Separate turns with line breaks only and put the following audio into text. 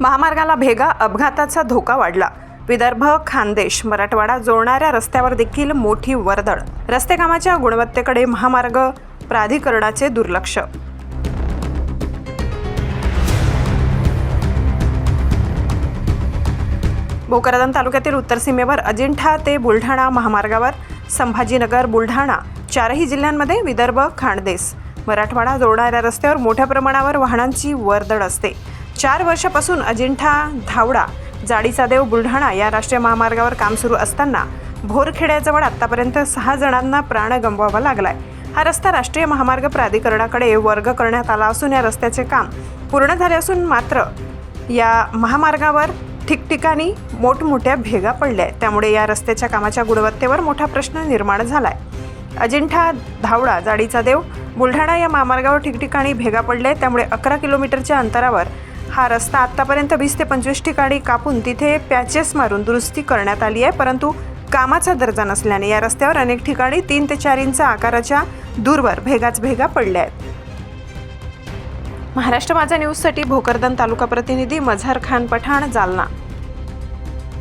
महामार्गाला भेगा अपघाताचा धोका वाढला. विदर्भ खानदेश मराठवाडा जोडणाऱ्या रस्त्यावर देखील मोठी वर्दळ. रस्ते कामाच्या गुणवत्तेकडे महामार्ग प्राधिकरणाचे दुर्लक्ष भोकरदन तालुक्यातील उत्तर सीमेवर अजिंठा ते बुलढाणा महामार्गावर संभाजीनगर बुलढाणा चारही जिल्ह्यांमध्ये विदर्भ खाणदेस. मराठवाडा जोडणाऱ्या रस्त्यावर मोठ्या प्रमाणावर वाहनांची वर्दळ असते. चार वर्षापासून अजिंठा धावडा जाडीचा देव बुलढाणा या राष्ट्रीय महामार्गावर काम सुरू असताना भोरखेड्याजवळ आतापर्यंत सहा जणांना प्राण गमवावा लागलाय. हा रस्ता राष्ट्रीय महामार्ग प्राधिकरणाकडे वर्ग करण्यात आला असून या रस्त्याचे काम पूर्ण झाले असून मात्र या महामार्गावर ठिकठिकाणी मोठमोठ्या भेगा पडल्या आहेत. त्यामुळे या रस्त्याच्या कामाच्या गुणवत्तेवर मोठा प्रश्न निर्माण झाला आहे अजिंठा धावडा जाडीचा देव बुलढाणा या महामार्गावर ठिकठिकाणी भेगा पडल्या. आहेत त्यामुळे अकरा किलोमीटरच्या अंतरावर हा रस्ता आत्तापर्यंत वीस ते पंचवीस ठिकाणी कापून तिथे पॅचेस मारून दुरुस्ती करण्यात आली आहे. परंतु कामाचा दर्जा नसल्याने या रस्त्यावर अनेक ठिकाणी तीन ते चार इंच आकाराच्या दूरवर भेगाच भेगा पडल्या आहेत. महाराष्ट्र माझा न्यूजसाठी भोकरदन तालुका प्रतिनिधी मझहर खान पठाण जालना.